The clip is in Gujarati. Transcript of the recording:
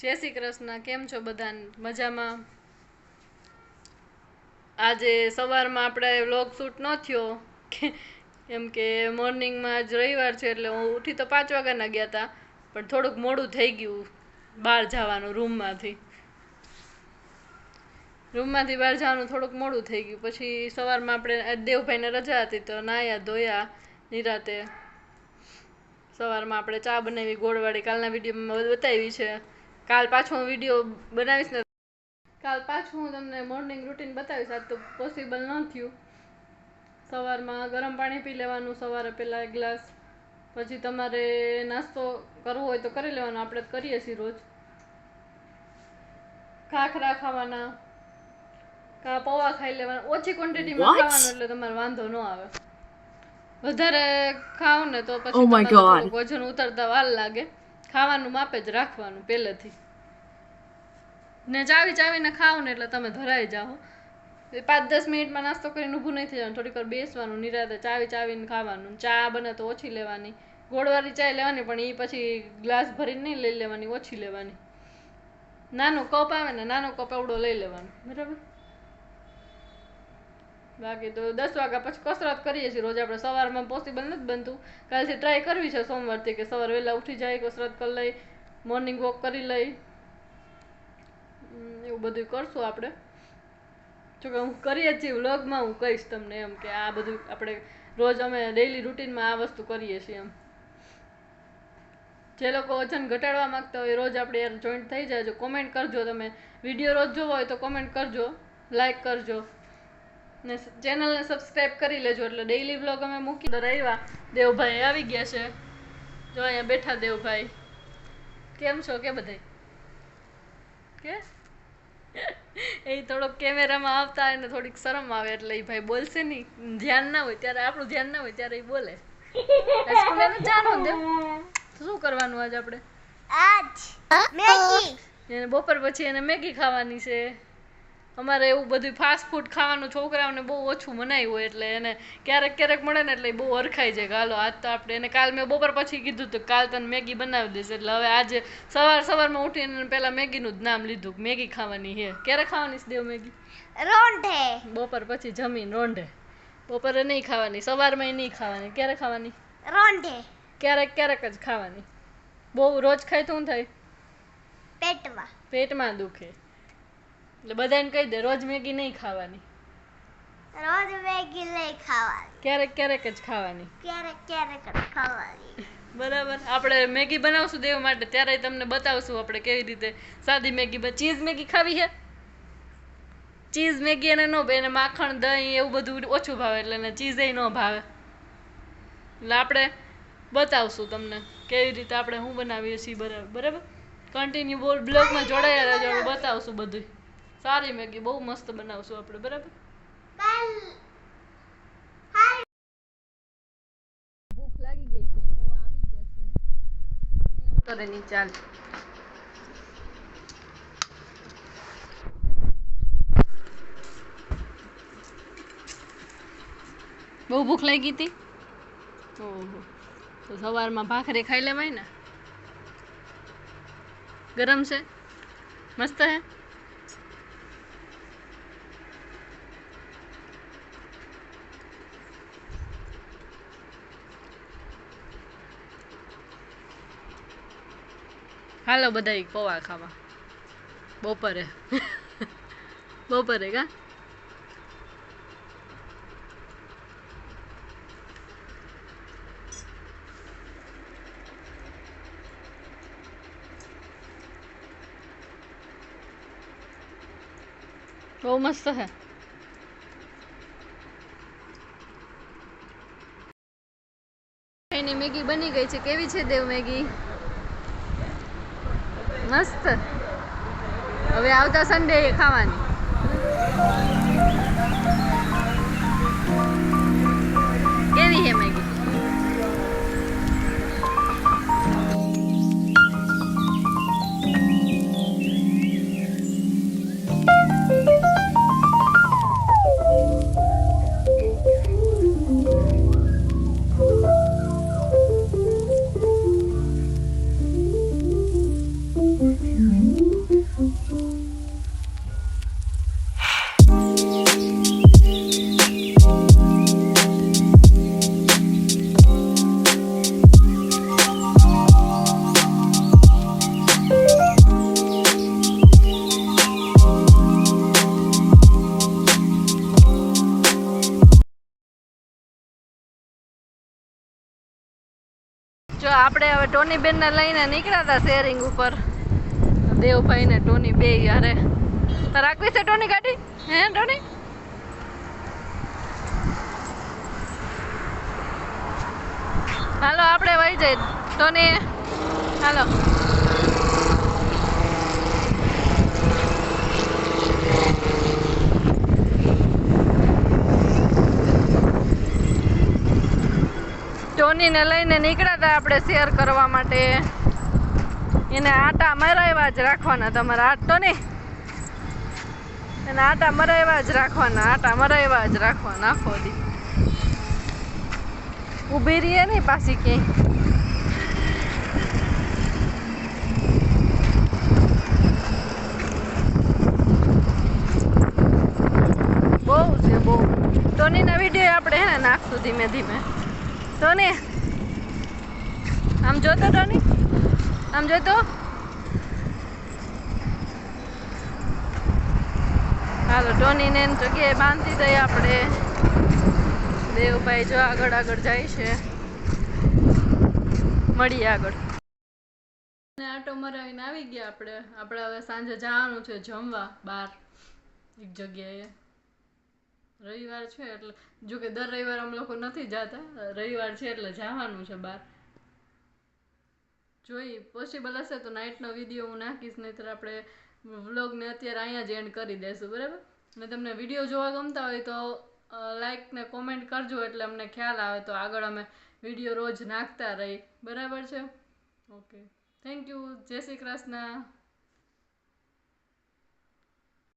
જય શ્રી કૃષ્ણ, કેમ છો બધા મજામાં? આજે સવારમાં આપણે વ્લોગ શૂટ ન થયો. કેમ કે મોર્નિંગમાં આજ રવિવાર છે એટલે હું ઉઠી તો પાંચ વાગ્યાના ગયા હતા પણ થોડુંક મોડું થઈ ગયું બહાર જવાનું રૂમમાંથી. રૂમમાંથી બહાર જવાનું થોડુંક મોડું થઈ ગયું. પછી સવારમાં આપણે દેવભાઈને રજા હતી તો નાયા ધોયા, નિરાતે. સવારમાં આપણે ચા બનાવી, ગોળવાળી કાલના વિડીયોમાં બતાવી છે. કાલ પાછો હું વીડિયો બનાવીશ ને કાલ પાછું હું તમને મોર્નિંગ રૂટીન બતાવીશ. આજ તો પોસિબલ ન થયું. સવારમાં ગરમ પાણી પી લેવાનું સવારે પહેલાં એક ગ્લાસ પછી તમારે નાસ્તો કરવો હોય તો કરી લેવાનો. આપણે કરીએ છીએ રોજ. ખાખરા ખાવાના કા પૌવા ખાઈ લેવાના. ઓછી ક્વોન્ટિટીમાં? ખાવાનું એટલે તમારે વાંધો ન આવે. વધારે ખાવ ને તો પછી Oh. થોડુંક વજન ઉતરતા વાર લાગે. ખાવાનું માપે જ રાખવાનું પહેલેથી. ને ચાવી ચાવીને ખાવું ને એટલે તમે ધરાઈ જાઓ. એ પાંચ દસ મિનિટમાં નાસ્તો કરીને ઊભું નહીં થઈ જવાનું, થોડીક વાર બેસવાનું, નિરાતે ચાવી ચાવીને ખાવાનું, ચા બને તો ઓછી લેવાની. ગોળવાળી ચાય લેવાની પણ એ પછી ગ્લાસ ભરીને નહીં લઈ લેવાની, ઓછી લેવાની. નાનો કપ આવે ને નાનો કપ એવડો લઈ લેવાનો, બરાબર? બાકી તો દસ વાગ્યા પછી કસરત કરીએ છીએ. રોજ આપણે સવારમાં પોસિબલ નથી બનતું. કાલથી ટ્રાય કરવી છે સોમવારથી કે સવાર વહેલા ઉઠી જાય, કસરત કરી લઈ મોર્નિંગ વોક કરી લઈ. એવું બધું કરશું આપણે. જોકે હું કરીએ છીએ વ્લોગમાં, હું કહીશ તમને એમ કે આ બધું આપણે રોજ અમે ડેઈલી રૂટીનમાં આ વસ્તુ કરીએ છીએ એમ. જે લોકો વજન ઘટાડવા માંગતા હોય રોજ આપણે યાર જોઈન્ટ થઈ જાય. જો કોમેન્ટ કરજો તમે. વીડિયો રોજ જોવો હોય તો કોમેન્ટ કરજો. લાઈક કરજો. ને ચેનલને સબસ્ક્રાઇબ કરી લેજો. એટલે ડેઈલી વ્લોગ અમે મૂકી રહ્યા દેવભાઈ આવી ગયા છે. જો અહીંયા બેઠા દેવભાઈ. કેમ છો કે બધાય? કે? એ થોડોક કેમેરામાં આવતા એને થોડીક શરમ આવે એટલે એ ભાઈ બોલશે નહીં. ધ્યાન ના હોય ત્યારે આપણું ધ્યાન ના હોય ત્યારે એ બોલે. દેવ? તો શું કરવાનું આજ આપણે? આજ મેગી. બપોર પછી એને મેગી ખાવાની છે. અમારે એવું બધું ફાસ્ટ ફૂડ ખાવાનું છોકરાઓને બહુ ઓછું મનાયું હોય એટલે એને ક્યારેક ક્યારેક મળે ને એટલે બહુ અરખાઈ જાય હાલો આજ તો આપણે એને કાલ મેં બપોર પછી કીધું હતું કાલ તને મેગી બનાવી દઈશ. એટલે હવે આજે સવાર સવારમાં ઉઠીને પહેલાં મેગીનું જ નામ લીધું મેગી ખાવાની હે. ક્યારે ખાવાની છે દેવ મેગી? રોંઢે. બપોર પછી જમીન રોંઢે. બપોરે નહીં ખાવાની સવારમાં નહીં ખાવાની. ક્યારે ખાવાની? રોંઢે. ક્યારેક ક્યારેક જ ખાવાની. બહુ રોજ ખાય તો શું થાય? પેટમાં. પેટમાં દુખે. એટલે બધાને કહી દે રોજ મેગી નહીં ખાવાની. રોજ મેગી નહીં ખાવાની. ક્યારેક ક્યારેક જ ખાવાની. ક્યારેક ક્યારેક જ ખાવાની. બરાબર? આપણે મેગી બનાવશું દેવ માટે ત્યારે તમને બતાવશું આપણે કેવી રીતે સાદી મેગી ચીઝ મેગી ખાવી છે? ચીઝ મેગી એને ન એને માખણ દહીં એવું બધું ઓછું ભાવે એટલે એને ચીઝ ન ભાવે. એટલે આપણે બતાવશું તમને કેવી રીતે આપણે શું બનાવીએ છીએ બરાબર? બરાબર? કન્ટિન્યુ બોલ બ્લોગમાં જોડાયા રહેજો બતાવશું બધું સારી મેગી બહુ મસ્ત બનાવશું આપણે બરાબર? ભૂખ લાગી ગઈ છે બહુ આવી ગયા છે. ઉતરે ની ચાલ. બહુ ભૂખ લાગી હતી? ઓહો. તો સવારમાં ભાખરી ખાઈ લેવાય ને? ગરમ છે? મસ્ત હે? હાલો બધા પૌવા ખાવા. બપોરે. બપોરે કા? બહુ મસ્ત હે. એની મેગી બની ગઈ છે. કેવી છે દેવ મેગી? મસ્ત. હવે આવતા સન્ડે ખાવાની. આપણે હવે ટોની બેનને લઈને નીકળ્યા હતા શેરિંગ ઉપર. દેવભાઈ ને ટોની બે યારે. રાખવી છે ટોની ગાડી? હે ટોની? હાલો, આપણે વહી જઈ ટોની, હાલો. ટોનીને લઈને નીકળ્યા હતા આપણે શેર કરવા માટે. એને આટા મરાવ્યા જ રાખવાના, તમારા આટ તો નહીં. એને આટા મરાવ્યા જ રાખવાના, આટા મરાવ્યા જ રાખવાના, આખો દી. ઊભી રહીએ નહીં પાછી ક્યાંય. બહુ છે, બહુ. ટોનીના વીડિયો આપણે હે ને નાખશું ધીમે ધીમે. ટોની આમ જોતો ટોની આમ જોતો? હાલો ટોનીને જગ્યાએ બાંધી દઈએ આપણે. દેવભાઈ જો આગળ આગળ જાય છે. મળીએ આગળ. ને આટો મરાવીને આવી ગયા આપણે. આપણે હવે સાંજે જવાનું છે જમવા બહાર. એક જગ્યાએ. રવિવાર છે એટલે જો કે દર રવિવાર અમે લોકો નથી જતા, રવિવાર છે એટલે જવાનું છે બહાર. જોઈ પોસિબલ હશે તો નાઇટનો વીડિયો હું નાખીશ, નહીંતર આપણે વ્લોગને અત્યારે અહીંયા જ એન્ડ કરી દઈશું બરાબર? અને તમને વીડિયો જોવા ગમતા હોય તો લાઈક ને કોમેન્ટ કરજો એટલે અમને ખ્યાલ આવે તો આગળ અમે વીડિયો રોજ નાખતા રહી. બરાબર છે? ઓકે થેન્ક યુ જય શ્રી કૃષ્ણ.